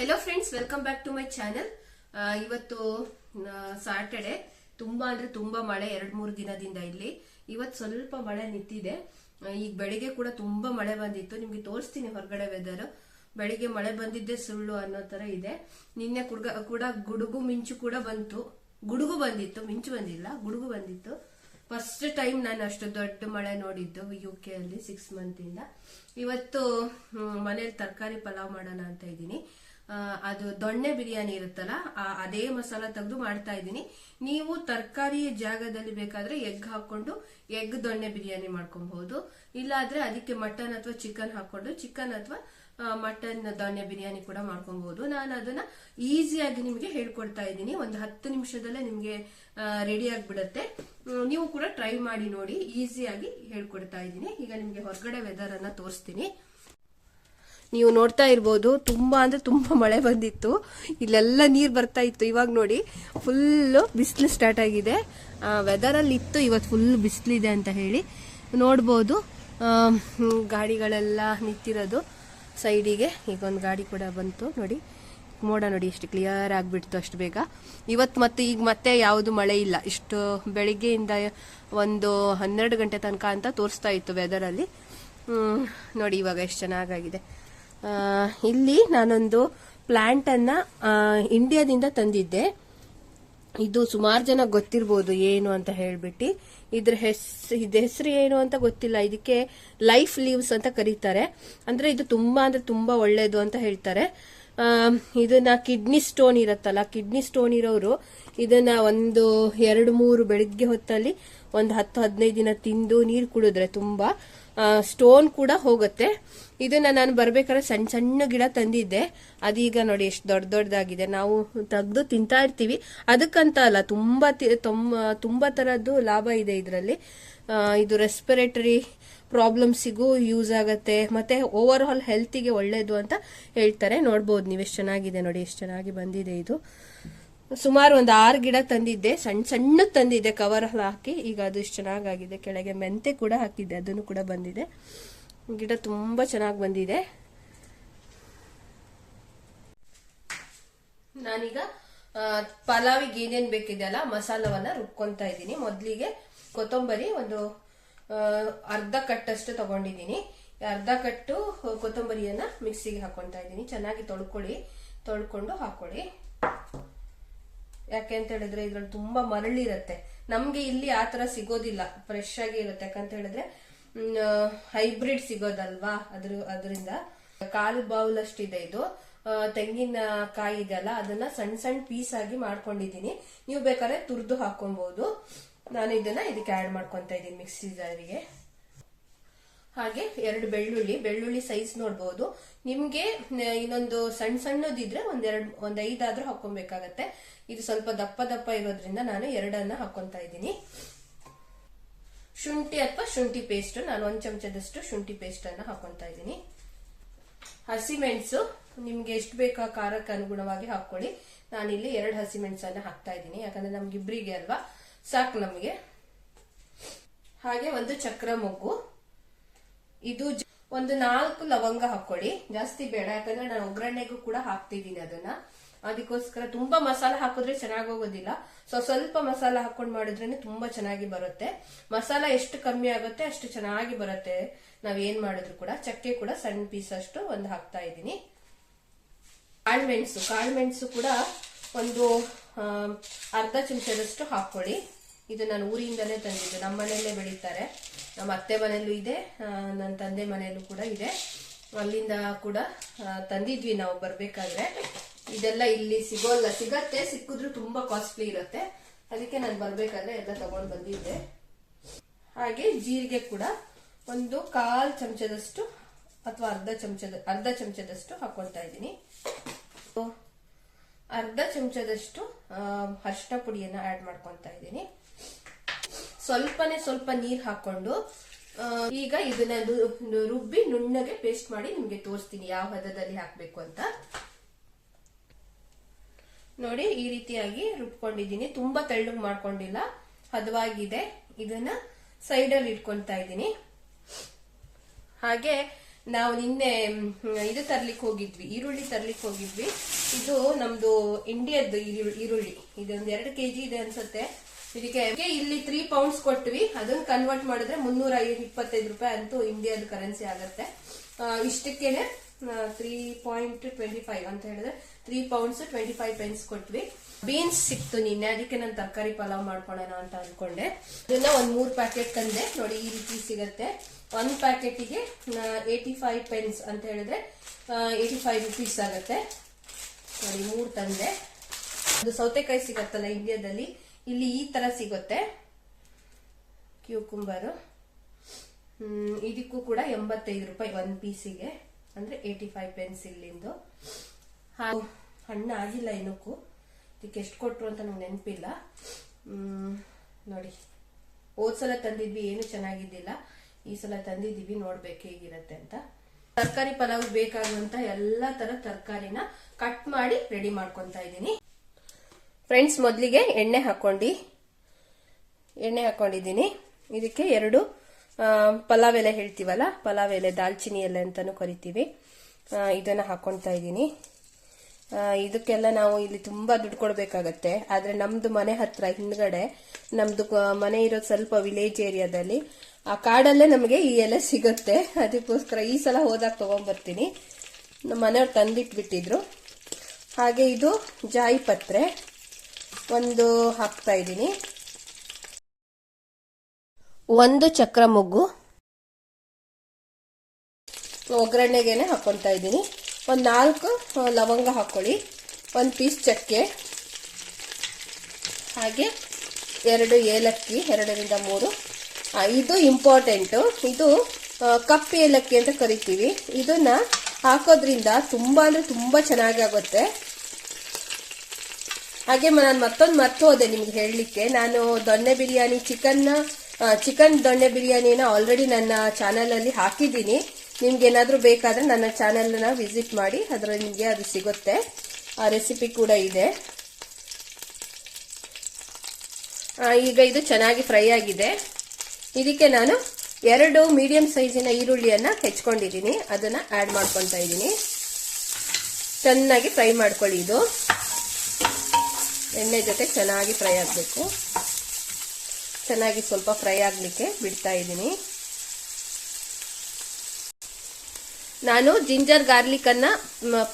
Hello friends welcome back to my channel ಇವತ್ತು Saturday ತುಂಬಾ ಅಂದ್ರೆ ತುಂಬಾ ಮಳೆ ಎರಡು ಮೂರು ದಿನದಿಂದ ಇಲ್ಲಿ. ಇವತ್ತು ಸ್ವಲ್ಪ ಮಳೆ ನಿಂತಿದೆ. ಈಗ ಬೆಳಿಗ್ಗೆ ಕೂಡ ತುಂಬಾ ಮಳೆ ಬಂದಿತ್ತು. ನಿಮ್ಗೆ ತೋರಿಸ್ತೀನಿ ಹೊರಗಡೆ ವೆದರ್ ಬೆಳಿಗ್ಗೆ ಮಳೆ ಬಂದಿದ್ದೆ ಸುಳ್ಳು ಅನ್ನೋ ತರ ಇದೆ. ನಿನ್ನೆ ಕುಡ್ಗ, ಕೂಡ ಗುಡುಗು ಮಿಂಚು ಕೂಡ ಬಂತು. ಗುಡುಗು ಬಂದಿತ್ತು, ಮಿಂಚು ಬಂದಿಲ್ಲ, ಗುಡುಗು ಬಂದಿತ್ತು. ಫಸ್ಟ್ ಟೈಮ್ ನಾನು ಅಷ್ಟು ದೊಡ್ಡ ಮಳೆ ನೋಡಿದ್ದು ಯು ಕೆ ಅಲ್ಲಿ ಸಿಕ್ಸ್ ಮಂತ್ ಇಂದ. ಇವತ್ತು ಮನೇಲಿ ತರಕಾರಿ ಪಲಾವ್ ಮಾಡೋಣ ಅಂತ ಇದ್ದೀನಿ. ಅದು ದೊಣ್ಣೆ ಬಿರಿಯಾನಿ ಇರುತ್ತಲ್ಲ, ಆ- ಅದೇ ಮಸಾಲ ತೆಗೆದು ಮಾಡ್ತಾ ಇದ್ದೀನಿ. ನೀವು ತರಕಾರಿ ಜಾಗದಲ್ಲಿ ಬೇಕಾದ್ರೆ ಎಗ್ ಹಾಕೊಂಡು ಎಗ್ ದೊಣ್ಣೆ ಬಿರಿಯಾನಿ ಮಾಡ್ಕೊಬಹುದು. ಇಲ್ಲಾದ್ರೆ ಅದಕ್ಕೆ ಮಟನ್ ಅಥವಾ ಚಿಕನ್ ಹಾಕೊಂಡು ಚಿಕನ್ ಅಥವಾ ಮಟನ್ ದೊಣ್ಣೆ ಬಿರಿಯಾನಿ ಕೂಡ ಮಾಡ್ಕೊಬಹುದು. ನಾನು ಅದನ್ನ ಈಸಿಯಾಗಿ ನಿಮಗೆ ಹೇಳ್ಕೊಡ್ತಾ ಇದ್ದೀನಿ. ಒಂದು ಹತ್ತು ನಿಮಿಷದಲ್ಲೇ ನಿಮಗೆ ರೆಡಿ ಆಗಿಬಿಡುತ್ತೆ. ನೀವು ಕೂಡ ಟ್ರೈ ಮಾಡಿ ನೋಡಿ ಈಸಿಯಾಗಿ ಹೇಳ್ಕೊಡ್ತಾ ಇದ್ದೀನಿ. ಈಗ ನಿಮಗೆ ಹೊರಗಡೆ ವೆದರ್ ಅನ್ನ ತೋರಿಸ್ತೀನಿ. ನೀವು ನೋಡ್ತಾ ಇರ್ಬೋದು. ತುಂಬಾ ಅಂದ್ರೆ ತುಂಬಾ ಮಳೆ ಬಂದಿತ್ತು. ಇಲ್ಲೆಲ್ಲ ನೀರು ಬರ್ತಾ ಇತ್ತು. ಇವಾಗ ನೋಡಿ ಫುಲ್ಲು ಬಿಸಿಲು ಸ್ಟಾರ್ಟ್ ಆಗಿದೆ. ವೆದರ್ ಅಲ್ಲಿ ಇತ್ತು. ಇವತ್ತು ಫುಲ್ ಬಿಸಿಲಿದೆ ಅಂತ ಹೇಳಿ ನೋಡ್ಬೋದು. ಗಾಡಿಗಳೆಲ್ಲ ನಿಂತಿರೋದು. ಸೈಡಿಗೆ ಈಗ ಒಂದು ಗಾಡಿ ಕೂಡ ಬಂತು. ನೋಡಿ, ಮೋಡ ನೋಡಿ ಎಷ್ಟು ಕ್ಲಿಯರ್ ಆಗಿಬಿಡ್ತು ಅಷ್ಟು ಬೇಗ. ಇವತ್ತು ಮತ್ತೆ ಈಗ ಮತ್ತೆ ಯಾವುದು ಮಳೆ ಇಲ್ಲ. ಇಷ್ಟು ಬೆಳಿಗ್ಗೆಯಿಂದ ಒಂದು ಹನ್ನೆರಡು ಗಂಟೆ ತನಕ ಅಂತ ತೋರಿಸ್ತಾ ಇತ್ತು ವೆದರಲ್ಲಿ ನೋಡಿ ಇವಾಗ ಎಷ್ಟು ಚೆನ್ನಾಗಾಗಿದೆ. ಇಲ್ಲಿ ನಾನೊಂದು ಪ್ಲಾಂಟ್ ಅನ್ನ ಇಂಡಿಯಾದಿಂದ ತಂದಿದ್ದೆ. ಇದು ಸುಮಾರು ಜನ ಗೊತ್ತಿರ್ಬೋದು ಏನು ಅಂತ ಹೇಳ್ಬಿಟ್ಟು. ಇದ್ರ ಹೆಸರು ಇದ್ರ ಹೆಸರು ಏನು ಅಂತ ಗೊತ್ತಿಲ್ಲ. ಇದಕ್ಕೆ ಲೈಫ್ ಲೀವ್ಸ್ ಅಂತ ಕರೀತಾರೆ. ಅಂದ್ರೆ ಇದು ತುಂಬಾ ಅಂದ್ರೆ ತುಂಬಾ ಒಳ್ಳೇದು ಅಂತ ಹೇಳ್ತಾರೆ. ಇದನ್ನ ಕಿಡ್ನಿ ಸ್ಟೋನ್ ಇರತ್ತಲ್ಲ ಕಿಡ್ನಿ ಸ್ಟೋನ್ ಇರೋರು ಇದನ್ನ ಒಂದು ಎರಡು ಮೂರು ಬೆಳಿಗ್ಗೆ ಹೊತ್ತಲ್ಲಿ ಒಂದು ಹತ್ತು ಹದಿನೈದು ದಿನ ತಿಂದು ನೀರು ಕುಡಿದ್ರೆ ತುಂಬಾ ಸ್ಟೋನ್ ಕೂಡ ಹೋಗುತ್ತೆ. ಇದನ್ನ ನಾನು ಬರ್ಬೇಕಾದ್ರೆ ಸಣ್ಣ ಸಣ್ಣ ಗಿಡ ತಂದಿದ್ದೆ. ಅದೀಗ ನೋಡಿ ಎಷ್ಟು ದೊಡ್ಡ ದೊಡ್ಡದಾಗಿದೆ ನಾವು ತೆಗೆದು ತಿಂತಾ ಇರ್ತೀವಿ. ಅದಕ್ಕಂತ ಅಲ್ಲ, ತುಂಬಾ ತುಂಬಾ ತರದ್ದು ಲಾಭ ಇದೆ ಇದರಲ್ಲಿ. ಇದು ರೆಸ್ಪಿರೇಟರಿ ಪ್ರಾಬ್ಲಮ್ಸಿಗೂ ಯೂಸ್ ಆಗುತ್ತೆ. ಮತ್ತೆ ಓವರ್ ಆಲ್ ಹೆಲ್ತಿಗೆ ಒಳ್ಳೇದು ಅಂತ ಹೇಳ್ತಾರೆ. ನೋಡ್ಬೋದು ನೀವು ಎಷ್ಟು ಚೆನ್ನಾಗಿದೆ ನೋಡಿ, ಎಷ್ಟು ಚೆನ್ನಾಗಿ ಬಂದಿದೆ ಇದು. ಸುಮಾರು ಒಂದು ಆರು ಗಿಡ ತಂದಿದ್ದೆ. ಸಣ್ಣ ಸಣ್ಣ ತಂದಿದ್ದೆ ಕವರ್ ಹಾಕಿ. ಈಗ ಅದು ಇಷ್ಟು ಚೆನ್ನಾಗಾಗಿದೆ. ಕೆಳಗೆ ಮೆಂತೆ ಕೂಡ ಹಾಕಿದ್ದೆ. ಅದನ್ನು ಕೂಡ ಬಂದಿದೆ. ಗಿಡ ತುಂಬಾ ಚೆನ್ನಾಗಿ ಬಂದಿದೆ. ನಾನೀಗ ಪಲಾವಿಗೆ ಏನೇನು ಬೇಕಿದೆಯಲ್ಲ, ಮಸಾಲವನ್ನ ರುಬ್ಕೊತಾ ಇದ್ದೀನಿ. ಮೊದಲಿಗೆ ಕೊತ್ತಂಬರಿ ಒಂದು ಅರ್ಧ ಕಟ್ಟಷ್ಟು ತಗೊಂಡಿದ್ದೀನಿ. ಅರ್ಧ ಕಟ್ಟು ಕೊತ್ತಂಬರಿಯನ್ನ ಮಿಕ್ಸಿಗೆ ಹಾಕೊತಾ ಇದ್ದೀನಿ. ಚೆನ್ನಾಗಿ ತೊಳ್ಕೊಳ್ಳಿ. ತೊಳ್ಕೊಂಡು ಹಾಕೊಳ್ಳಿ. ಯಾಕೆ ಅಂತ ಹೇಳಿದ್ರೆ ಇದ್ರಲ್ಲಿ ತುಂಬಾ ಮರಳಿರತ್ತೆ ನಮ್ಗೆ ಇಲ್ಲಿ ಆ ತರ ಸಿಗೋದಿಲ್ಲ. ಫ್ರೆಶ್ ಆಗಿ ಇರುತ್ತೆ. ಯಾಕಂತ ಹೇಳಿದ್ರೆ ಹೈಬ್ರಿಡ್ ಸಿಗೋದಲ್ವಾ? ಅದ್ರ, ಅದರಿಂದ ಕಾಲು ಬೌಲ್ ಅಷ್ಟಿದೆ ಇದು ತೆಂಗಿನ ಕಾಯಿ ಇದೆಯಲ್ಲ ಅದನ್ನ ಸಣ್ಣ ಸಣ್ಣ ಪೀಸ್ ಆಗಿ ಮಾಡ್ಕೊಂಡಿದ್ದೀನಿ. ನೀವು ಬೇಕಾದ್ರೆ ತುರ್ದು ಹಾಕೊಬಹುದು ನಾನು ಇದನ್ನ ಇದಕ್ಕೆ ಆಡ್ ಮಾಡ್ಕೊಂತ ಇದ್ದೀನಿ ಮಿಕ್ಸಿ ಜಾರಿಗೆ ಹಾಗೆ ಎರಡು ಬೆಳ್ಳುಳ್ಳಿ. ಬೆಳ್ಳುಳ್ಳಿ ಸೈಜ್ ನೋಡ್ಬೋದು. ನಿಮ್ಗೆ ಇನ್ನೊಂದು ಸಣ್ಣ ಸಣ್ಣದಿದ್ರೆ ಒಂದೆರಡು ಒಂದ್ ಐದಾದ್ರೂ ಹಾಕೊಬೇಕಾಗತ್ತೆ ಇದು ಸ್ವಲ್ಪ ದಪ್ಪ ದಪ್ಪ ಇರೋದ್ರಿಂದ ನಾನು ಎರಡನ್ನ ಹಾಕೊಂತ ಇದ್ದೀನಿ. ಶುಂಠಿ ಅಥವಾ ಶುಂಠಿ ಪೇಸ್ಟ್, ನಾನು ಒಂದ್ ಚಮಚದಷ್ಟು ಶುಂಠಿ ಪೇಸ್ಟ್ ಅನ್ನ ಹಾಕೊಂತ ಇದ್ದೀನಿ. ಹಸಿಮೆಣಸು, ನಿಮ್ಗೆ ಎಷ್ಟು ಬೇಕಾ ಖಾರಕ್ಕೆ ಅನುಗುಣವಾಗಿ ಹಾಕೊಳ್ಳಿ ನಾನಿಲ್ಲಿ ಎರಡು ಹಸಿಮೆಣಸನ್ನ ಹಾಕ್ತಾ ಇದ್ದೀನಿ. ಯಾಕಂದ್ರೆ ನಮ್ಗೆ ಇಬ್ರಿಗೆ ಅಲ್ವಾ? ಸಾಕು ನಮಗೆ. ಹಾಗೆ ಒಂದು ಚಕ್ರ ಮೊಗ್ಗು. ಇದು ಒಂದು ನಾಲ್ಕು ಲವಂಗ ಹಾಕೊಳ್ಳಿ ಜಾಸ್ತಿ ಬೇಡ, ಯಾಕಂದ್ರೆ ನಾನು ಒಗ್ಗರಣೆಗೂ ಕೂಡ ಹಾಕ್ತಿದ್ದೀನಿ ಅದನ್ನ. ಅದಕ್ಕೋಸ್ಕರ ತುಂಬಾ ಮಸಾಲ ಹಾಕಿದ್ರೆ ಚೆನ್ನಾಗಿ ಹೋಗೋದಿಲ್ಲ ಸೊ ಸ್ವಲ್ಪ ಮಸಾಲ ಹಾಕೊಂಡು ಮಾಡಿದ್ರೇನೆ ತುಂಬಾ ಚೆನ್ನಾಗಿ ಬರುತ್ತೆ. ಮಸಾಲ ಎಷ್ಟು ಕಮ್ಮಿ ಆಗುತ್ತೆ ಅಷ್ಟು ಚೆನ್ನಾಗಿ ಬರುತ್ತೆ. ನಾವ್ ಏನ್ ಮಾಡಿದ್ರು ಕೂಡ, ಚಕ್ಕೆ ಕೂಡ ಸಣ್ಣ ಪೀಸ್ ಅಷ್ಟು ಒಂದು ಹಾಕ್ತಾ ಇದ್ದೀನಿ. ಕಾಳುಮೆಣಸು, ಕಾಳ್ಮೆಣಸು ಕೂಡ ಒಂದು ಅರ್ಧ ಚಮಚದಷ್ಟು ಹಾಕೊಳ್ಳಿ ಇದು ನಾನು ಊರಿಂದಲೇ ತಂದಿದ್ದು. ನಮ್ಮ ಮನೆಯಲ್ಲೇ ಬೆಳೀತಾರೆ. ನಮ್ಮ ಅತ್ತೆ ಮನೆಯಲ್ಲೂ ಇದೆ. ನನ್ನ ತಂದೆ ಮನೆಯಲ್ಲೂ ಕೂಡ ಇದೆ. ಅಲ್ಲಿಂದ ಕೂಡ ತಂದಿದ್ವಿ ನಾವು ಬರಬೇಕಾದ್ರೆ. ಇದೆಲ್ಲ ಇಲ್ಲಿ ಸಿಗೋಲ್ಲ. ಸಿಗತ್ತೆ, ಸಿಕ್ಕಿದ್ರು ತುಂಬಾ ಕಾಸ್ಟ್ಲಿ ಇರುತ್ತೆ. ಅದಕ್ಕೆ ನಾನು ಬರಬೇಕಾದ್ರೆ ಎಲ್ಲ ತಗೊಂಡು ಬಂದಿದ್ದೆ. ಹಾಗೆ ಜೀರಿಗೆ ಕೂಡ ಒಂದು ಕಾಲ್ ಚಮಚದಷ್ಟು ಅಥವಾ ಅರ್ಧ ಚಮಚದ, ಅರ್ಧ ಚಮಚದಷ್ಟು ಹಾಕೊಳ್ತಾ ಇದ್ದೀನಿ. ಅರ್ಧ ಚಮಚದಷ್ಟು ಅರಿಶಿನ ಪುಡಿಯನ್ನ ಆಡ್ ಮಾಡ್ಕೊತಾ ಇದ್ದೀನಿ. ಸ್ವಲ್ಪನೇ ಸ್ವಲ್ಪ ನೀರ್ ಹಾಕೊಂಡು ಈಗ ಇದನ್ನ ರುಬ್ಬಿ ನುಣ್ಣಗೆ ಪೇಸ್ಟ್ ಮಾಡಿ ನಿಮ್ಗೆ ತೋರಿಸ್ತೀನಿ ಯಾವ ಹದದಲ್ಲಿ ಹಾಕ್ಬೇಕು ಅಂತ. ನೋಡಿ, ಈ ರೀತಿಯಾಗಿ ರುಬ್ಕೊಂಡಿದ್ದೀನಿ. ತುಂಬಾ ತೆಳ್ಳಗ್ ಮಾಡ್ಕೊಂಡಿಲ್ಲ. ಹದವಾಗಿದೆ. ಇದನ್ನ ಸೈಡ್ ಅಲ್ಲಿ ಇಟ್ಕೊಂತಾ ಇದ್ದೀನಿ. ಹಾಗೆ ನಾವು ನಿನ್ನೆ ಇದು ತರ್ಲಿಕ್ಕೆ ಹೋಗಿದ್ವಿ. ಈರುಳ್ಳಿ ತರ್ಲಿಕ್ಕೆ ಹೋಗಿದ್ವಿ. ಇದು ನಮ್ದು ಈರುಳ್ಳಿ ಈರುಳ್ಳಿ. ಇದೊಂದು ಎರಡು ಕೆಜಿ ಇದೆ ಅನ್ಸುತ್ತೆ. ಇದಕ್ಕೆ ಇಲ್ಲಿ ತ್ರೀ ಪೌಂಡ್ಸ್ ಕೊಟ್ವಿ. ಅದನ್ನ ಕನ್ವರ್ಟ್ ಮಾಡಿದ್ರೆ ಮುನ್ನೂರ ಇಪ್ಪತ್ತೈದು ರೂಪಾಯಿ ಅಂತೂ ಇಂಡಿಯಾದ ಕರೆನ್ಸಿ ಆಗುತ್ತೆ. ಇಷ್ಟಕ್ಕೇನೆ ತ್ರೀ ಪಾಯಿಂಟ್ ಟ್ವೆಂಟಿ ಫೈವ್ ಅಂತ ಹೇಳಿದ್ರೆ three pounds twenty five pence ಕೊಟ್ವಿ. ಬೀನ್ಸ್ ಸಿಕ್ತು ನಿನ್ನೆ. ಅದಕ್ಕೆ ನಾನು ತರಕಾರಿ ಪಲಾವ್ ಮಾಡ್ಕೊಳ್ಳೋಣ ಅಂತ ಅನ್ಕೊಂಡೆ. ಇದನ್ನ ಒಂದ್ ಮೂರ್ ಪ್ಯಾಕೆಟ್ ತಂದೆ. ನೋಡಿ, ಈ ರೀತಿ ಸಿಗತ್ತೆ. ಒಂದ್ ಪ್ಯಾಕೆಟಿಗೆ ಏಯ್ಟಿ ಫೈವ್ ಪೆನ್ಸ್ ಅಂತ ಹೇಳಿದ್ರೆ ಏಯ್ಟಿ ಫೈವ್ ರುಪೀಸ್ ಆಗತ್ತೆ. ನೋಡಿ, ಮೂರ್ ತಂದೆ. ಅದು ಸೌತೆಕಾಯಿ ಸಿಗತ್ತಲ್ಲ ಇಂಡಿಯಾದಲ್ಲಿ ಇಲ್ಲಿ ಈ ತರ ಸಿಗುತ್ತೆ. ಕ್ಯೂಕುಂಬರು. ಇದಕ್ಕೂ ಕೂಡ ಎಂಬತ್ತೈದು ರೂಪಾಯಿ ಒಂದ್ ಪೀಸಿಗೆ ಅಂದ್ರೆ ಏಯ್ಟಿ ಫೈವ್ ಪೆನ್ಸ್ ಇಲ್ಲಿಂದು. ಹಾಗೂ ಹಣ್ಣು ಆಗಿಲ್ಲ ಇನ್ನಕ್ಕೂ ಇದಕ್ಕೆ ಎಷ್ಟು ಕೊಟ್ರು ಅಂತ ನಂಗೆ ನೆನಪಿಲ್ಲ. ನೋಡಿ. ಹೋದ್ ಸಲ ತಂದಿದ್ವಿ, ಏನು ಚೆನ್ನಾಗಿದ್ದಿಲ್ಲ. ಈ ಸಲ ತಂದಿದ್ದೀವಿ, ನೋಡ್ಬೇಕು ಹೇಗಿರತ್ತೆ ಅಂತ. ತರಕಾರಿ ಪಲಾವ್ ಬೇಕಾಗುವಂತ ಎಲ್ಲಾ ತರ ತರಕಾರಿನ ಕಟ್ ಮಾಡಿ ರೆಡಿ ಮಾಡ್ಕೊಂತ ಇದ್ದೀನಿ. ಫ್ರೆಂಡ್ಸ್ ಮೊದಲಿಗೆ ಎಣ್ಣೆ ಹಾಕ್ಕೊಂಡು. ಎಣ್ಣೆ ಹಾಕೊಂಡಿದ್ದೀನಿ ಇದಕ್ಕೆ ಎರಡು ಪಲಾವ್ ಎಲೆ ಹೇಳ್ತೀವಲ್ಲ? ಪಲಾವ್ ಎಲೆ ದಾಲ್ಚಿನಿ ಎಲೆ ಅಂತಲೂ ಕರಿತೀವಿ. ಇದನ್ನು ಹಾಕೊಳ್ತಾ ಇದ್ದೀನಿ. ಇದಕ್ಕೆಲ್ಲ ನಾವು ಇಲ್ಲಿ ತುಂಬಾ ದುಡ್ಡು ಕೊಡಬೇಕಾಗತ್ತೆ. ಆದ್ರೆ ನಮ್ಮದು ಮನೆ ಹತ್ರ ಹಿಂದ್ಗಡೆ ನಮ್ಮದು ಮನೆ ಇರೋದು ಸ್ವಲ್ಪ ವಿಲೇಜ್ ಏರಿಯಾದಲ್ಲಿ, ಆ ಕಾಡಲ್ಲೇ ನಮಗೆ ಈ ಎಲೆ ಸಿಗುತ್ತೆ. ಅದಕ್ಕೋಸ್ಕರ ಈ ಸಲ ಹೋದಾಗ ತಗೊಂಡ್ಬರ್ತೀನಿ ನಮ್ಮ ಮನೆಯವ್ರು ತಂದಿಟ್ಬಿಟ್ಟಿದ್ರು. ಹಾಗೆ ಇದು ಜಾಯಿ ಪತ್ರೆ ಒಂದು ಹಾಕ್ತಾ ಇದ್ದೀನಿ. ಒಂದು ಚಕ್ರ ಮೊಗ್ಗು. ಒಗ್ಗರಣೆಗೆನೆ ಹಾಕೊತಾ ಇದ್ದೀನಿ. ಒಂದು ನಾಲ್ಕು ಲವಂಗ ಹಾಕೊಳ್ಳಿ ಒಂದು ಪೀಸ್ ಚಕ್ಕೆ. ಹಾಗೆ ಎರಡು ಏಲಕ್ಕಿ ಎರಡರಿಂದ ಮೂರು. ಇದು ಇಂಪಾರ್ಟೆಂಟು. ಇದು ಕಪ್ ಕಪ್ಪು ಏಲಕ್ಕಿ ಅಂತ ಕರಿತೀವಿ. ಇದನ್ನ ಹಾಕೋದ್ರಿಂದ ತುಂಬಾ ಅಂದ್ರೆ ತುಂಬಾ ಚೆನ್ನಾಗಿ ಆಗುತ್ತೆ ಹಾಗೆ ನಾನು ಮತ್ತೊಂದು ಮರ್ತು ಹೋದೆ ನಿಮ್ಗೆ ಹೇಳಲಿಕ್ಕೆ. ನಾನು ದೊಣ್ಣೆ ಬಿರಿಯಾನಿ ಚಿಕನ್ ಚಿಕನ್ ದೊಣ್ಣೆ ಬಿರಿಯಾನಿನ ಆಲ್ರೆಡಿ ನನ್ನ ಚಾನಲಲ್ಲಿ ಹಾಕಿದ್ದೀನಿ. ನಿಮ್ಗೆ ಏನಾದ್ರೂ ಬೇಕಾದ್ರೆ ನನ್ನ ಚಾನೆಲ್ನ ವಿಸಿಟ್ ಮಾಡಿ, ಅದರಲ್ಲಿ ನಿಮಗೆ ಅದು ಸಿಗುತ್ತೆ. ಆ ರೆಸಿಪಿ ಕೂಡ ಇದೆ. ಈಗ ಇದು ಚೆನ್ನಾಗಿ ಫ್ರೈ ಆಗಿದೆ. ಇದಕ್ಕೆ ನಾನು ಎರಡು ಮೀಡಿಯಂ ಸೈಜಿನ ಈರುಳ್ಳಿಯನ್ನು ಹೆಚ್ಕೊಂಡಿದ್ದೀನಿ. ಅದನ್ನ ಆಡ್ ಮಾಡ್ಕೊತಾ ಇದ್ದೀನಿ. ಚೆನ್ನಾಗಿ ಫ್ರೈ ಮಾಡ್ಕೊಳ್ಳಿ ಇದು. ಎಣ್ಣೆ ಜೊತೆ ಚೆನ್ನಾಗಿ ಫ್ರೈ ಆಗಬೇಕು. ಚೆನ್ನಾಗಿ ಸ್ವಲ್ಪ ಫ್ರೈ ಆಗಲಿಕ್ಕೆ ಬಿಡ್ತಾ ಇದ್ದೀನಿ. ನಾನು ಜಿಂಜರ್ ಗಾರ್ಲಿಕ್ ಅನ್ನ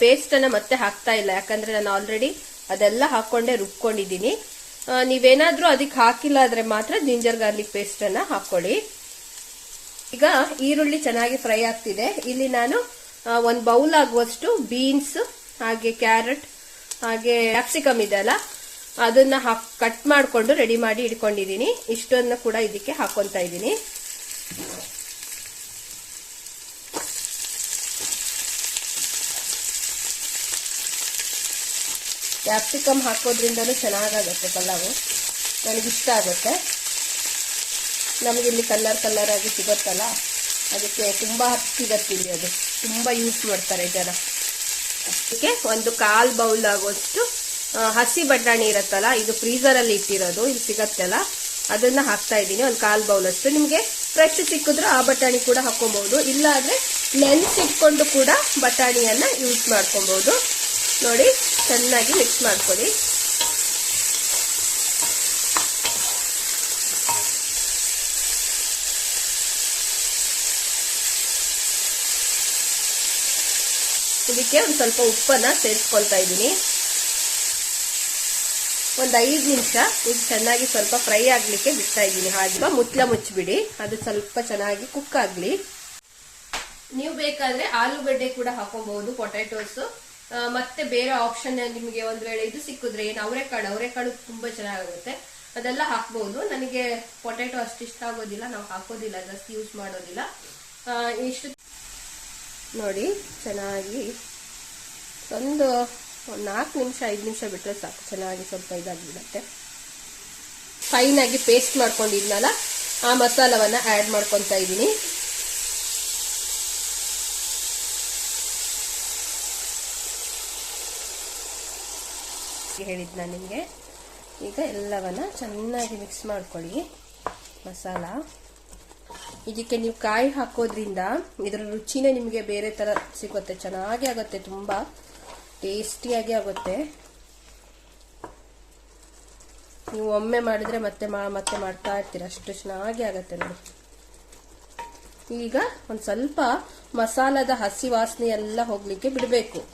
ಪೇಸ್ಟ್ ಅನ್ನ ಮತ್ತೆ ಹಾಕ್ತಾ ಇಲ್ಲ. ಯಾಕಂದ್ರೆ ನಾನು ಆಲ್ರೆಡಿ ಅದೆಲ್ಲ ಹಾಕೊಂಡೆ ರುಬ್ಕೊಂಡಿದ್ದೀನಿ. ನೀವೇನಾದರೂ ಅದಕ್ಕೆ ಹಾಕಿಲ್ಲ ಆದ್ರೆ ಮಾತ್ರ ಜಿಂಜರ್ ಗಾರ್ಲಿಕ್ ಪೇಸ್ಟ್ ಹಾಕ್ಕೊಳ್ಳಿ. ಈಗ ಈರುಳ್ಳಿ ಚೆನ್ನಾಗಿ ಫ್ರೈ ಆಗ್ತಿದೆ. ಇಲ್ಲಿ ನಾನು ಒಂದು ಒಂದ್ ಬೌಲ್ ಆಗುವಷ್ಟು ಬೀನ್ಸ್, ಹಾಗೆ ಕ್ಯಾರೆಟ್, ಹಾಗೆ ಕ್ಯಾಪ್ಸಿಕಮ್ ಇದೆ ಅಲ್ಲ? ಅದನ್ನ ಹಾಕ್ ಕಟ್ ಮಾಡಿಕೊಂಡು ರೆಡಿ ಮಾಡಿ ಇಟ್ಕೊಂಡಿದ್ದೀನಿ. ಇಷ್ಟನ್ನು ಕೂಡ ಇದಕ್ಕೆ ಹಾಕೊಂತ ಇದ್ದೀನಿ. ಕ್ಯಾಪ್ಸಿಕಮ್ ಹಾಕೋದ್ರಿಂದಲೂ ಚೆನ್ನಾಗಾಗುತ್ತೆ ಪಲಾವು. ನನಗಿಷ್ಟ ಆಗುತ್ತೆ. ನಮಗೆ ಇಲ್ಲಿ ಕಲರ್ ಕಲರ್ ಆಗಿ ಸಿಗುತ್ತಲ್ಲ ಅದಕ್ಕೆ ತುಂಬ ಸಿಗತ್ತಿಲ್ಲಿ ಅದು. ತುಂಬ ಯೂಸ್ ಮಾಡ್ತಾರೆ ಜನ. ಅದಕ್ಕೆ ಒಂದು ಕಾಲ್ ಬೌಲ್ ಆಗುವಷ್ಟು ಆ, ಹಸಿ ಬಟಾಣಿ ಇರುತ್ತಲ್ಲ, ಇದು ಫ್ರೀಸರ್ ಅಲ್ಲಿ ಇಟ್ಟಿರೋದು, ಇಲ್ಲಿ ಸಿಗತ್ತಲ್ಲ, ಅದನ್ನ ಹಾಕ್ತಾ ಇದ್ದೀನಿ, ಒಂದು ಕಾಲ್ ಬೌಲ್ ಅಷ್ಟು ನಿಮ್ಗೆ ಫ್ರೆಶ್ ಸಿಕ್ಕಿದ್ರು ಆ ಬಟಾಣಿ ಕೂಡ ಹಾಕೊಬಹುದು ಇಲ್ಲ ಆದ್ರೆ ನೆನ್ಸಿಟ್ಕೊಂಡು ಕೂಡ ಬಟಾಣಿಯನ್ನ ಯೂಸ್ ಮಾಡ್ಕೊಬಹುದು ನೋಡಿ, ಚೆನ್ನಾಗಿ ಮಿಕ್ಸ್ ಮಾಡ್ಕೊಳ್ಳಿ. ಇದಕ್ಕೆ ಒಂದ್ ಸ್ವಲ್ಪ ಉಪ್ಪನ್ನ ಸೇರಿಸ್ಕೊಳ್ತಾ ಇದ್ದೀನಿ. ಒಂದು ಐದು ನಿಮಿಷ ಇದು ಚೆನ್ನಾಗಿ ಸ್ವಲ್ಪ ಫ್ರೈ ಆಗ್ಲಿಕ್ಕೆ ಬಿಡ್ತಾ ಇದ್ದೀನಿ. ಹಾಗೆ ಮುಚ್ಚಲ ಮುಚ್ಚಿಬಿಡಿ. ಅದು ಸ್ವಲ್ಪ ಚೆನ್ನಾಗಿ ಕುಕ್ ಆಗ್ಲಿ. ನೀವು ಬೇಕಾದ್ರೆ ಆಲೂಗಡ್ಡೆ ಕೂಡ ಹಾಕೋಬಹುದು ಪೊಟ್ಯಾಟೋಸ್ ಮತ್ತೆ ಬೇರೆ ಆಪ್ಷನ್ ನಿಮಗೆ ಒಂದ್ ವೇಳೆ ಇದು ಸಿಕ್ಕಿದ್ರೆ ಏನು, ಅವರೆಕಾಳು. ಅವರೆಕಾಳು ತುಂಬಾ ಚೆನ್ನಾಗಿರುತ್ತೆ ಅದೆಲ್ಲ ಹಾಕ್ಬಹುದು. ನನಗೆ ಪೊಟ್ಯಾಟೊ ಅಷ್ಟು ಇಷ್ಟ ಆಗೋದಿಲ್ಲ. ನಾವು ಹಾಕೋದಿಲ್ಲ. ಜಾಸ್ತಿ ಯೂಸ್ ಮಾಡೋದಿಲ್ಲ. ಇಷ್ಟು ನೋಡಿ, ಚೆನ್ನಾಗಿ ಒಂದು ನಾಲ್ಕು ನಿಮಿಷ, ಐದು ನಿಮಿಷ ಬಿಟ್ಟರೆ ಸಾಕು. ಚೆನ್ನಾಗಿ ಸ್ವಲ್ಪ ಇದಾಗಿಬಿಡುತ್ತೆ. ಫೈನ್ ಆಗಿ ಪೇಸ್ಟ್ ಮಾಡ್ಕೊಂಡಿದ್ನಲ್ಲ, ಆ ಮಸಾಲವನ್ನು ಆ್ಯಡ್ ಮಾಡ್ಕೊತಾ ಇದ್ದೀನಿ. ಹೇಳಿದ್ನ ನಾನು ನಿಮಗೆ. ಈಗ ಎಲ್ಲವನ್ನ ಚೆನ್ನಾಗಿ ಮಿಕ್ಸ್ ಮಾಡ್ಕೊಳ್ಳಿ. ಮಸಾಲ. ಇದಕ್ಕೆ ನೀವು ಕಾಯಿ ಹಾಕೋದ್ರಿಂದ ಇದರ ರುಚಿನೇ ನಿಮಗೆ ಬೇರೆ ಥರ ಸಿಗುತ್ತೆ. ಚೆನ್ನಾಗಿ ಆಗುತ್ತೆ ತುಂಬಾ. ಟೇಸ್ಟಿಯಾಗಿ ಆಗುತ್ತೆ. ನೀವು ಒಮ್ಮೆ ಮಾಡಿದ್ರೆ ಮತ್ತೆ ಮಾ- ಮತ್ತೆ ಮಾಡ್ತಾ ಇರ್ತೀರ. ಅಷ್ಟು ಚೆನ್ನಾಗಿ ಆಗುತ್ತೆ ನೋಡಿ. ಈಗ ಒಂದ್ ಸ್ವಲ್ಪ ಮಸಾಲದ ಹಸಿ ವಾಸನೆ ಎಲ್ಲ ಹೋಗ್ಲಿಕ್ಕೆ ಬಿಡಬೇಕು.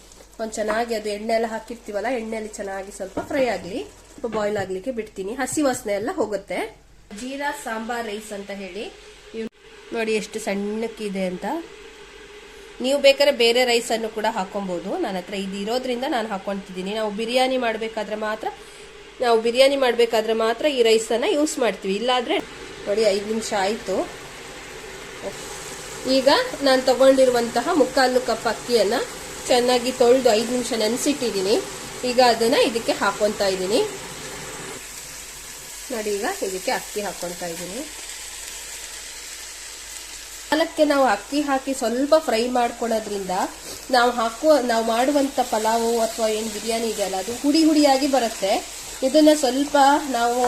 ಒಂದ್ ಚೆನ್ನಾಗಿ ಅದು ಎಣ್ಣೆ ಎಲ್ಲ ಹಾಕಿರ್ತೀವಲ್ಲ, ಎಣ್ಣೆಯಲ್ಲಿ ಚೆನ್ನಾಗಿ ಸ್ವಲ್ಪ ಫ್ರೈ ಆಗ್ಲಿ, ಸ್ವಲ್ಪ ಬಾಯ್ಲ್ ಆಗ್ಲಿಕ್ಕೆ ಬಿಡ್ತೀನಿ. ಹಸಿ ವಾಸನೆ ಎಲ್ಲ ಹೋಗುತ್ತೆ. ಜೀರಾ, ಸಾಂಬಾರ್, ರೈಸ್ ಅಂತ ಹೇಳಿ. ನೋಡಿ ಎಷ್ಟು ಸಣ್ಣಕ್ಕಿದೆ ಅಂತ. ನೀವು ಬೇಕಾದ್ರೆ ಬೇರೆ ರೈಸನ್ನು ಕೂಡ ಹಾಕೊಬಹುದು ನನ್ನ ಹತ್ರ ಇದು ಇರೋದ್ರಿಂದ ನಾನು ಹಾಕೊಂತಿದ್ದೀನಿ ನಾವು ಬಿರಿಯಾನಿ ಮಾಡಬೇಕಾದ್ರೆ ಮಾತ್ರ, ನಾವು ಬಿರಿಯಾನಿ ಮಾಡಬೇಕಾದ್ರೆ ಮಾತ್ರ ಈ ರೈಸನ್ನು ಯೂಸ್ ಮಾಡ್ತೀವಿ. ಇಲ್ಲಾದ್ರೆ ನೋಡಿ, ಐದು ನಿಮಿಷ ಆಯ್ತು. ಈಗ ನಾನು ತಗೊಂಡಿರುವಂತಹ ಮುಕ್ಕಾಲು ಕಪ್ ಅಕ್ಕಿಯನ್ನ ಚೆನ್ನಾಗಿ ತೊಳೆದು ಐದು ನಿಮಿಷ ನೆನೆಸಿಟ್ಟಿದ್ದೀನಿ. ಈಗ ಅದನ್ನ ಇದಕ್ಕೆ ಹಾಕೊಂತಾ ಇದ್ದೀನಿ. ನೋಡಿ, ಈಗ ಇದಕ್ಕೆ ಅಕ್ಕಿ ಹಾಕ್ಕೊತಾ ಇದ್ದೀನಿ. ಪಾಲಕ್ಕೆ ನಾವು ಅಕ್ಕಿ ಹಾಕಿ ಸ್ವಲ್ಪ ಫ್ರೈ ಮಾಡ್ಕೊಳ್ಳೋದ್ರಿಂದ ನಾವು ಹಾಕುವ, ನಾವು ಮಾಡುವಂಥ ಪಲಾವು ಅಥವಾ ಏನು ಬಿರಿಯಾನಿ ಇದೆಯಲ್ಲ, ಅದು ಹುಡಿ ಹುಡಿಯಾಗಿ ಬರುತ್ತೆ. ಇದನ್ನು ಸ್ವಲ್ಪ ನಾವು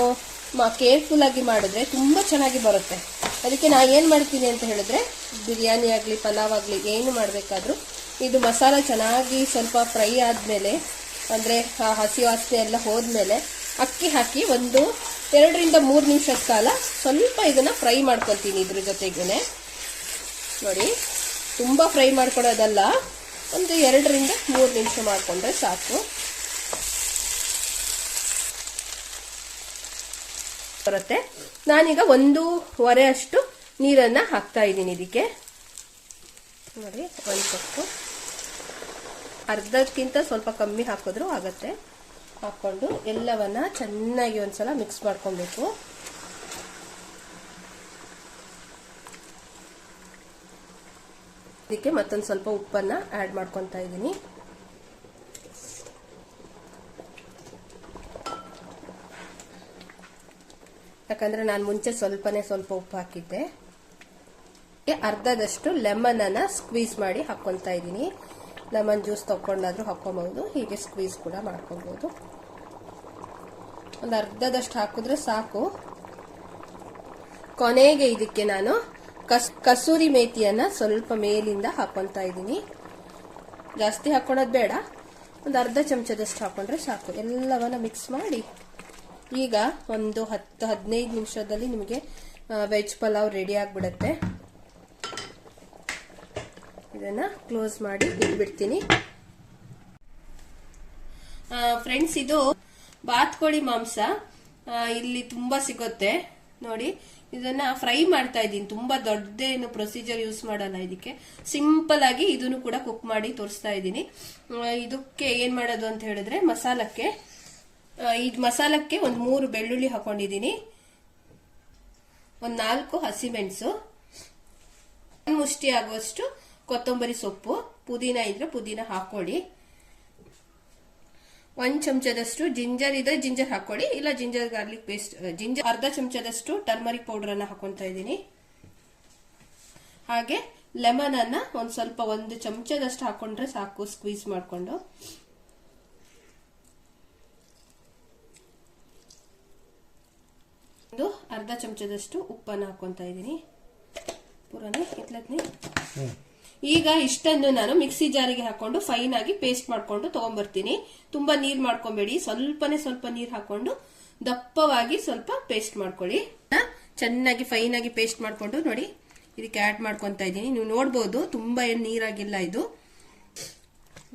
ಕೇರ್ಫುಲ್ ಆಗಿ ಮಾಡಿದ್ರೆ ತುಂಬ ಚೆನ್ನಾಗಿ ಬರುತ್ತೆ. ಅದಕ್ಕೆ ನಾ ಏನು ಮಾಡ್ತೀನಿ ಅಂತ ಹೇಳಿದ್ರೆ, ಬಿರಿಯಾನಿ ಆಗಲಿ, ಪಲಾವ್ ಆಗಲಿ, ಏನು ಮಾಡಬೇಕಾದ್ರೂ ಇದು ಮಸಾಲ ಚೆನ್ನಾಗಿ ಸ್ವಲ್ಪ ಫ್ರೈ ಆದಮೇಲೆ, ಅಂದರೆ ಹಸಿ ವಾಸನೆ ಎಲ್ಲ ಹೋದ್ಮೇಲೆ ಅಕ್ಕಿ ಹಾಕಿ ಒಂದು ಎರಡರಿಂದ ಮೂರು ನಿಮಿಷದ ಕಾಲ ಸ್ವಲ್ಪ ಇದನ್ನು ಫ್ರೈ ಮಾಡ್ಕೊತೀನಿ ಇದ್ರ ಜೊತೆಗೇನೆ. ನೋಡಿ, ತುಂಬ ಫ್ರೈ ಮಾಡ್ಕೊಳ್ಳೋದಲ್ಲ ಒಂದು ಎರಡರಿಂದ ಮೂರು ನಿಮಿಷ ಮಾಡಿಕೊಂಡ್ರೆ ಸಾಕು. ಬರುತ್ತೆ. ನಾನೀಗ ಒಂದೂವರೆ ಅಷ್ಟು ನೀರನ್ನ ಹಾಕ್ತಾ ಇದ್ದೀನಿ ಇದಕ್ಕೆ. ನೋಡಿ, ಒಂದು ಕಪ್ಪು. ಅರ್ಧಕ್ಕಿಂತ ಸ್ವಲ್ಪ ಕಮ್ಮಿ ಹಾಕಿದ್ರು ಆಗತ್ತೆ. ಹಾಕೊಂಡು ಎಲ್ಲವನ್ನ ಚೆನ್ನಾಗಿ ಒಂದ್ಸಲ ಮಿಕ್ಸ್ ಮಾಡ್ಕೊಬೇಕು. ಇದಕ್ಕೆ ಮತ್ತೊಂದು ಸ್ವಲ್ಪ ಉಪ್ಪನ್ನ ಆಡ್ ಮಾಡ್ಕೊತಾ ಇದ್ದೀನಿ. ಯಾಕಂದ್ರೆ ನಾನು ಮುಂಚೆ ಸ್ವಲ್ಪನೇ ಸ್ವಲ್ಪ ಉಪ್ಪು ಹಾಕಿದ್ದೆ. ಅರ್ಧದಷ್ಟು ಲೆಮನ್ ಅನ್ನ ಸ್ಕ್ವೀಸ್ ಮಾಡಿ ಹಾಕ್ಕೊತಾ ಇದ್ದೀನಿ. ಲೆಮನ್ ಜ್ಯೂಸ್ ತಕೊಂಡಾದ್ರೂ ಹಾಕೊಬಹುದು ಹೀಗೆ ಸ್ಕ್ವೀಸ್ ಕೂಡ ಮಾಡ್ಕೊಬಹುದು. ಒಂದು ಅರ್ಧದಷ್ಟು ಹಾಕಿದ್ರೆ ಸಾಕು. ಕೊನೆಗೆ ಇದಕ್ಕೆ ನಾನು ಕಸ್, ಕಸೂರಿ ಮೇಥಿಯನ್ನ ಸ್ವಲ್ಪ ಮೇಲಿಂದ ಹಾಕೊಳ್ತಾ ಇದ್ದೀನಿ. ಜಾಸ್ತಿ ಹಾಕೊಳ್ಳೋದು ಬೇಡ. ಒಂದು ಅರ್ಧ ಚಮಚದಷ್ಟು ಹಾಕೊಂಡ್ರೆ ಸಾಕು. ಎಲ್ಲವನ್ನ ಮಿಕ್ಸ್ ಮಾಡಿ ಈಗ ಒಂದು ಹತ್ತು, ಹದಿನೈದು ನಿಮಿಷದಲ್ಲಿ ನಿಮಗೆ ವೆಜ್ ಪಲಾವ್ ರೆಡಿ ಆಗಿಬಿಡತ್ತೆ. ಇದನ್ನ ಕ್ಲೋಸ್ ಮಾಡಿ ಇಟ್ಬಿಡ್ತೀನಿ. ಫ್ರೆಂಡ್ಸ್ ಇದು ಬಾತ್ಕೋಳಿ ಮಾಂಸ ಇಲ್ಲಿ ತುಂಬಾ ಸಿಗುತ್ತೆ. ನೋಡಿ, ಇದನ್ನ ಫ್ರೈ ಮಾಡ್ತಾ ಇದ್ದೀನಿ. ತುಂಬಾ ದೊಡ್ಡದೇನು ಪ್ರೊಸೀಜರ್ ಯೂಸ್ ಮಾಡಲ್ಲ ಇದಕ್ಕೆ. ಸಿಂಪಲ್ ಆಗಿ ಇದನ್ನು ಕೂಡ ಕುಕ್ ಮಾಡಿ ತೋರಿಸ್ತಾ ಇದ್ದೀನಿ. ಇದಕ್ಕೆ ಏನ್ ಮಾಡೋದು ಅಂತ ಹೇಳಿದ್ರೆ ಮಸಾಲಕ್ಕೆ ಈ ಮಸಾಲಕ್ಕೆ ಒಂದು ಮೂರು ಬೆಳ್ಳುಳ್ಳಿ ಹಾಕೊಂಡಿದ್ದೀನಿ. ಒಂದು ನಾಲ್ಕು ಹಸಿಮೆಣಸು. ಮುಷ್ಟಿ ಆಗುವಷ್ಟು ಕೊತ್ತಂಬರಿ ಸೊಪ್ಪು. ಪುದೀನ ಇದ್ರೆ ಪುದೀನ ಹಾಕೊಳ್ಳಿ. ಒಂದ್ ಚಮಚದಷ್ಟು ಜಿಂಜರ್ ಇದ್ರೆ ಜಿಂಜರ್ ಹಾಕೊಳ್ಳಿ ಇಲ್ಲ, ಜಿಂಜರ್ ಗಾರ್ಲಿಕ್ ಪೇಸ್ಟ್ ಜಿಂಜರ್ ಅರ್ಧ ಚಮಚದಷ್ಟು ಟರ್ಮರಿಕ್ ಪೌಡರ್ ಅನ್ನ ಹಾಕೊಂತ ಇದ್ದೀನಿ. ಹಾಗೆ ಲೆಮನ್ ಅನ್ನ ಒಂದ್ ಸ್ವಲ್ಪ ಒಂದು ಚಮಚದಷ್ಟು ಹಾಕೊಂಡ್ರೆ ಸಾಕು, ಸ್ಕ್ವೀಸ್ ಮಾಡಿಕೊಂಡು. ಒಂದು ಅರ್ಧ ಚಮಚದಷ್ಟು ಉಪ್ಪನ್ನು ಹಾಕೊಂತ ಇದ್ದೀನಿ. ಪೂರನೇ, ಇತ್ಲತ್ನಿ. ಈಗ ಇಷ್ಟನ್ನು ನಾನು ಮಿಕ್ಸಿ ಜಾರಿಗೆ ಹಾಕೊಂಡು ಫೈನ್ ಆಗಿ ಪೇಸ್ಟ್ ಮಾಡ್ಕೊಂಡು ತಗೊಂಡ್ಬರ್ತೀನಿ ತುಂಬಾ ನೀರ್ ಮಾಡ್ಕೊಬೇಡಿ. ಸ್ವಲ್ಪನೇ ಸ್ವಲ್ಪ ನೀರ್ ಹಾಕೊಂಡು ದಪ್ಪವಾಗಿ ಸ್ವಲ್ಪ ಪೇಸ್ಟ್ ಮಾಡ್ಕೊಳ್ಳಿ. ಚೆನ್ನಾಗಿ ಫೈನ್ ಆಗಿ ಪೇಸ್ಟ್ ಮಾಡ್ಕೊಂಡು ನೋಡಿ, ಇದಕ್ಕೆ ಆಡ್ ಮಾಡ್ಕೊಂತ ಇದ್ದೀನಿ. ನೀವು ನೋಡ್ಬೋದು, ತುಂಬಾ ಏನು ನೀರಾಗಿಲ್ಲ ಇದು.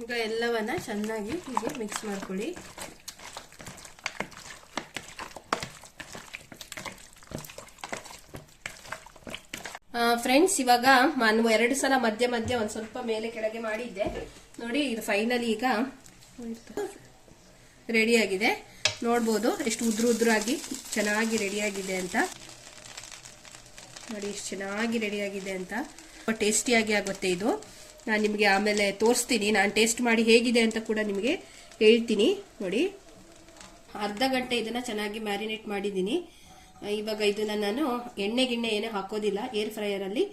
ಈಗ ಎಲ್ಲವನ್ನ ಚೆನ್ನಾಗಿ ಹೀಗೆ ಮಿಕ್ಸ್ ಮಾಡ್ಕೊಳ್ಳಿ. ಫ್ರೆಂಡ್ಸ್ ಇವಾಗ ನಾನು ಎರಡು ಸಲ ಮಧ್ಯ ಮಧ್ಯ ಒಂದು ಸ್ವಲ್ಪ ಮೇಲೆ ಕೆಳಗೆ ಮಾಡಿದ್ದೆ. ನೋಡಿ, ಇದು ಫೈನಲಿ ಈಗ ರೆಡಿ ಆಗಿದೆ. ನೋಡ್ಬೋದು, ಎಷ್ಟು ಉದ್ರು ಉದ್ರಾಗಿ ಚೆನ್ನಾಗಿ ಆಗಿದೆ ಅಂತ. ನೋಡಿ, ಎಷ್ಟು ಚೆನ್ನಾಗಿ ರೆಡಿ ಆಗಿದೆ ಅಂತ. ಟೇಸ್ಟಿಯಾಗಿ ಆಗುತ್ತೆ ಇದು. ನಾನು ನಿಮಗೆ ಆಮೇಲೆ ತೋರಿಸ್ತೀನಿ. ನಾನು ಟೇಸ್ಟ್ ಮಾಡಿ ಹೇಗಿದೆ ಅಂತ ಕೂಡ ನಿಮಗೆ ಹೇಳ್ತೀನಿ. ನೋಡಿ, ಅರ್ಧ ಗಂಟೆ ಇದನ್ನ ಚೆನ್ನಾಗಿ ಮ್ಯಾರಿನೇಟ್ ಮಾಡಿದ್ದೀನಿ. ಇವಾಗ ಇದನ್ನ ನಾನು ಎಣ್ಣೆ ಗಿಣ್ಣೆ ಏನೇ ಹಾಕೋದಿಲ್ಲ ಏರ್ ಫ್ರೈಯರ್ ಅಲ್ಲಿ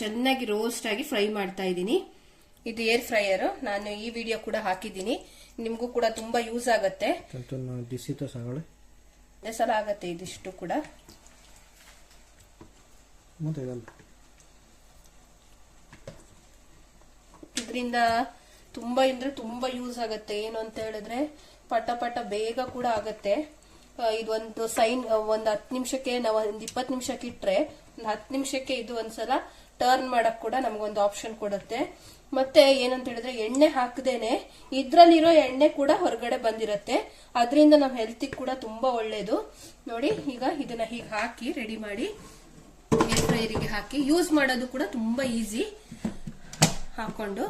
ಚೆನ್ನಾಗಿ ರೋಸ್ಟ್ ಆಗಿ ಫ್ರೈ ಮಾಡ್ತಾ ಇದ್ದೀನಿ. ಇದು ಏರ್ ಫ್ರೈಯರ್ ನಾನು ಈ ವಿಡಿಯೋ ಕೂಡ ಹಾಕಿದ್ದೀನಿ. ನಿಮಗೂ ಕೂಡ ತುಂಬಾ ಯೂಸ್ ಆಗುತ್ತೆ. ಸಲ ಆಗತ್ತೆ ಇದಿಷ್ಟು ಕೂಡ. ಇದರಿಂದ ತುಂಬಾ ಅಂದ್ರೆ ತುಂಬಾ ಯೂಸ್ ಆಗತ್ತೆ. ಏನು ಅಂತ ಹೇಳಿದ್ರೆ ಪಟ ಪಟ ಬೇಗ ಕೂಡ ಆಗತ್ತೆ. ಇದೊಂದು ಸೈನ್ ಒಂದ್ ಹತ್ತು ನಿಮಿಷಕ್ಕೆ ನಾವು ಒಂದ್ ಇಪ್ಪತ್ತು ನಿಮಿಷಕ್ಕೆ ಇಟ್ಟರೆ ಒಂದ್ ಹತ್ತು ನಿಮಿಷಕ್ಕೆ ಇದು ಒಂದ್ಸಲ ಟರ್ನ್ ಮಾಡಕ್ ಕೂಡ ನಮಗೊಂದು ಆಪ್ಷನ್ ಕೊಡುತ್ತೆ. ಮತ್ತೆ ಏನಂತ ಹೇಳಿದ್ರೆ ಎಣ್ಣೆ ಹಾಕದೇನೆ ಇದ್ರಲ್ಲಿರೋ ಎಣ್ಣೆ ಕೂಡ ಹೊರಗಡೆ ಬಂದಿರತ್ತೆ. ಅದರಿಂದ ನಮ್ಮ ಹೆಲ್ತಿಗೆ ಕೂಡ ತುಂಬಾ ಒಳ್ಳೇದು. ನೋಡಿ, ಈಗ ಇದನ್ನ ಹೀಗೆ ಹಾಕಿ ರೆಡಿ ಮಾಡಿ ಏರ್ ಹಾಕಿ ಯೂಸ್ ಮಾಡೋದು ಕೂಡ ತುಂಬಾ ಈಸಿ ಹಾಕೊಂಡು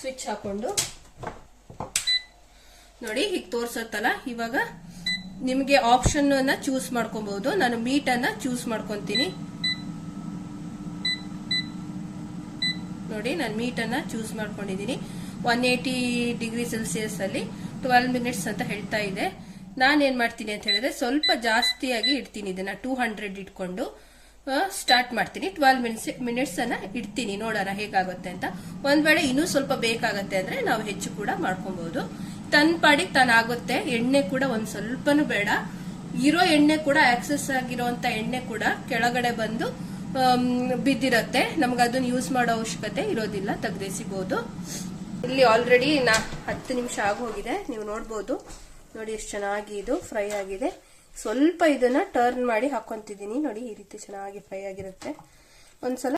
ಸ್ವಿಚ್ ಹಾಕೊಂಡು ನೋಡಿ ಹೀಗೆ ತೋರ್ಸತ್ತಲ್ಲ, ಇವಾಗ ನಿಮಗೆ ಆಪ್ಷನ್ ಅನ್ನ ಚೂಸ್ ಮಾಡ್ಕೊಬಹುದು ನಾನು ಮೀಟ್ ಅನ್ನ ಚೂಸ್ ಮಾಡ್ಕೊಂತೀನಿ. ನೋಡಿ, ನಾನು ಮೀಟ್ ಅನ್ನ ಚೂಸ್ ಮಾಡ್ಕೊಂಡಿದ್ದೀನಿ. ಒನ್ ಏಟಿ ಡಿಗ್ರಿ ಸೆಲ್ಸಿಯಸ್ ಅಲ್ಲಿ ಟ್ವೆಲ್ವ್ ಮಿನಿಟ್ಸ್ ಅಂತ ಹೇಳ್ತಾ ಇದೆ. ನಾನು ಏನ್ ಮಾಡ್ತೀನಿ ಅಂತ ಹೇಳಿದ್ರೆ, ಸ್ವಲ್ಪ ಜಾಸ್ತಿಯಾಗಿ ಇಡ್ತೀನಿ ಇದನ್ನ ಟೂ ಹಂಡ್ರೆಡ್ ಇಟ್ಕೊಂಡು. ಸ್ಟಾರ್ಟ್ ಮಾಡ್ತೀನಿ. ಟ್ವೆಲ್ವ್ ಮಿನಿಟ್ಸ್ ಮಿನಿಟ್ಸ್ ಅನ್ನ ಇಡ್ತೀನಿ. ನೋಡೋಣ ಹೇಗಾಗುತ್ತೆ ಅಂತ. ಒಂದ್ ವೇಳೆ ಇನ್ನೂ ಸ್ವಲ್ಪ ಬೇಕಾಗತ್ತೆ ಅಂದ್ರೆ ನಾವು ಹೆಚ್ಚು ಕೂಡ ಮಾಡ್ಕೊಬಹುದು ತನ್ನ ಪಾಡಿಗೆ ತಾನಾಗುತ್ತೆ. ಎಣ್ಣೆ ಕೂಡ ಒಂದ್ ಸ್ವಲ್ಪನೂ ಬೇಡ. ಇರೋ ಎಣ್ಣೆ ಕೂಡ ಆಕ್ಸೆಸ್ ಆಗಿರೋಂತ ಎಣ್ಣೆ ಕೂಡ ಕೆಳಗಡೆ ಬಂದು ಬಿದ್ದಿರತ್ತೆ. ನಮ್ಗೆ ಅದನ್ನ ಯೂಸ್ ಮಾಡೋ ಅವಶ್ಯಕತೆ ಇರೋದಿಲ್ಲ. ತೆಗ್ದೆಸಿಬಹುದು ಇಲ್ಲಿ ಆಲ್ರೆಡಿ ನಾ ಹತ್ತು ನಿಮಿಷ ಆಗೋಗಿದೆ. ನೀವು ನೋಡ್ಬೋದು. ನೋಡಿ ಎಷ್ಟು ಚೆನ್ನಾಗಿ ಇದು ಫ್ರೈ ಆಗಿದೆ. ಸ್ವಲ್ಪ ಇದನ್ನ ಟರ್ನ್ ಮಾಡಿ ಹಾಕೊಂತಿದ್ದೀನಿ. ನೋಡಿ ಈ ರೀತಿ ಚೆನ್ನಾಗಿ ಫ್ರೈ ಆಗಿರುತ್ತೆ. ಒಂದ್ಸಲ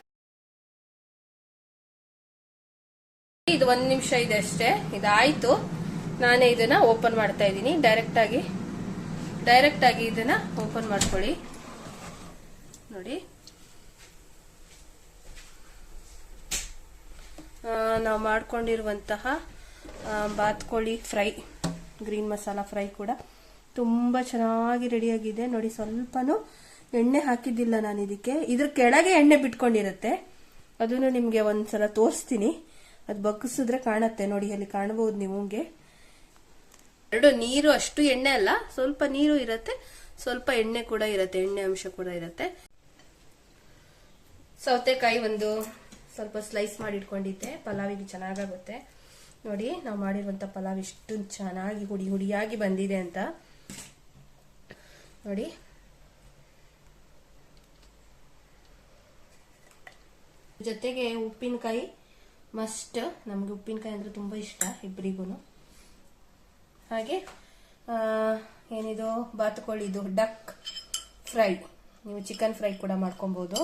ಇದು ಒಂದ್ ನಿಮಿಷ ಇದೆ ಅಷ್ಟೇ. ಇದಾಯ್ತು. ನಾನೇ ಇದನ್ನ ಓಪನ್ ಮಾಡ್ತಾ ಇದ್ದೀನಿ. ಡೈರೆಕ್ಟ್ ಆಗಿ ಡೈರೆಕ್ಟ್ ಆಗಿ ಇದನ್ನ ಓಪನ್ ಮಾಡ್ಕೊಳ್ಳಿ. ನೋಡಿ. ನಾವು ಮಾಡ್ಕೊಂಡಿರುವಂತಹ ಬಾತ್ಕೋಳಿ ಫ್ರೈ, ಗ್ರೀನ್ ಮಸಾಲ ಫ್ರೈ ಕೂಡ ತುಂಬ ಚೆನ್ನಾಗಿ ರೆಡಿಯಾಗಿದೆ ನೋಡಿ, ಸ್ವಲ್ಪನೂ ಎಣ್ಣೆ ಹಾಕಿದ್ದಿಲ್ಲ ನಾನು ಇದಕ್ಕೆ. ಇದ್ರ ಕೆಳಗೆ ಎಣ್ಣೆ ಬಿಟ್ಕೊಂಡಿರುತ್ತೆ. ಅದನ್ನು ನಿಮಗೆ ಒಂದ್ಸಲ ತೋರಿಸ್ತೀನಿ. ಅದು ಬಗ್ಗಿಸಿದ್ರೆ ಕಾಣತ್ತೆ. ನೋಡಿ, ಅಲ್ಲಿ ಕಾಣಬಹುದು ನಿಮಗೆ. ಎರಡು ನೀರು ಅಷ್ಟು ಎಣ್ಣೆ ಅಲ್ಲ, ಸ್ವಲ್ಪ ನೀರು ಇರುತ್ತೆ, ಸ್ವಲ್ಪ ಎಣ್ಣೆ ಕೂಡ ಇರುತ್ತೆ, ಎಣ್ಣೆ ಅಂಶ ಕೂಡ ಇರುತ್ತೆ. ಸೌತೆಕಾಯಿ ಒಂದು ಸ್ವಲ್ಪ ಸ್ಲೈಸ್ ಮಾಡಿ ಇಟ್ಕೊಂಡಿದ್ದೆ ಪಲಾವಿಗೆ ಚೆನ್ನಾಗಾಗುತ್ತೆ. ನೋಡಿ, ನಾವು ಮಾಡಿರುವಂತ ಪಲಾವ್ ಇಷ್ಟು ಚೆನ್ನಾಗಿ ಹುಡಿ ಹುಡಿಯಾಗಿ ಬಂದಿದೆ ಅಂತ. ನೋಡಿ. ಜೊತೆಗೆ ಉಪ್ಪಿನಕಾಯಿ ಮಸ್ಟ್. ನಮ್ಗೆ ಉಪ್ಪಿನಕಾಯಿ ಅಂದ್ರೆ ತುಂಬಾ ಇಷ್ಟ ಇಬ್ಬರಿಗೂ ಹಾಗೆ ಏನಿದು, ಬಾತುಕೋಳಿದು ಡಕ್ ಫ್ರೈ ನೀವು ಚಿಕನ್ ಫ್ರೈ ಕೂಡ ಮಾಡ್ಕೊಬೋದು.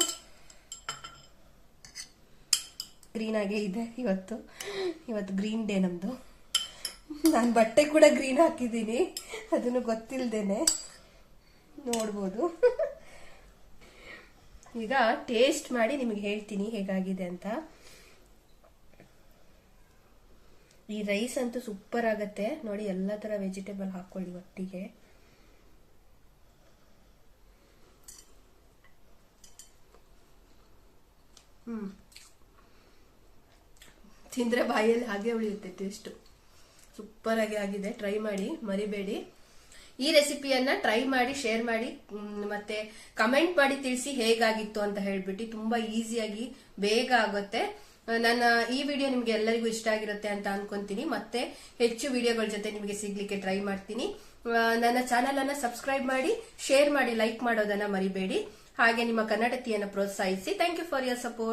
ಗ್ರೀನ್ ಆಗೇ ಇದೆ ಇವತ್ತು. ಇವತ್ತು ಗ್ರೀನ್ ಡೇ ನಮ್ದು. ನಾನು ಬಟ್ಟೆ ಕೂಡ ಗ್ರೀನ್ ಹಾಕಿದ್ದೀನಿ. ಅದನ್ನು ಗೊತ್ತಿಲ್ಲದೇನೆ ನೋಡ್ಬೋದು. ಈಗ ಟೇಸ್ಟ್ ಮಾಡಿ ನಿಮಗೆ ಹೇಳ್ತೀನಿ ಹೇಗಾಗಿದೆ ಅಂತ. ಈ ರೈಸ್ ಅಂತೂ ಸೂಪರ್ ಆಗತ್ತೆ. ನೋಡಿ, ಎಲ್ಲ ತರ ವೆಜಿಟೇಬಲ್ ಹಾಕೊಳ್ಳಿ ಒಟ್ಟಿಗೆ. ಹ್ಮ್. ತಿಂದ್ರೆ ಬಾಯಲ್ಲಿ ಹಾಗೆ ಉಳಿಯುತ್ತೆ ಟೇಸ್ಟ್ ಸೂಪರ್ ಆಗಿ ಆಗಿದೆ. ಟ್ರೈ ಮಾಡಿ, ಮರಿಬೇಡಿ. ಈ ರೆಸಿಪಿಯನ್ನ ಟ್ರೈ ಮಾಡಿ ಶೇರ್ ಮಾಡಿ ಮತ್ತೆ ಕಮೆಂಟ್ ಮಾಡಿ ತಿಳಿಸಿ ಹೇಗಾಗಿತ್ತು ಅಂತ ಹೇಳ್ಬಿಟ್ಟು, ತುಂಬಾ ಈಸಿಯಾಗಿ ಬೇಗ ಆಗುತ್ತೆ. ನನ್ನ ಈ ವಿಡಿಯೋ ನಿಮ್ಗೆ ಎಲ್ಲರಿಗೂ ಇಷ್ಟ ಆಗಿರುತ್ತೆ ಅಂತ ಅನ್ಕೊಂತೀನಿ. ಮತ್ತೆ ಹೆಚ್ಚು ವಿಡಿಯೋಗಳ ಜೊತೆ ನಿಮಗೆ ಸಿಗ್ಲಿಕ್ಕೆ ಟ್ರೈ ಮಾಡ್ತೀನಿ. ನನ್ನ ಚಾನೆಲ್ ಅನ್ನ ಸಬ್ಸ್ಕ್ರೈಬ್ ಮಾಡಿ ಶೇರ್ ಮಾಡಿ ಲೈಕ್ ಮಾಡೋದನ್ನ ಮರಿಬೇಡಿ. ಹಾಗೆ ನಿಮ್ಮ ಕನ್ನಡತಿಯನ್ನು ಪ್ರೋತ್ಸಾಹಿಸಿ. Thank you for your support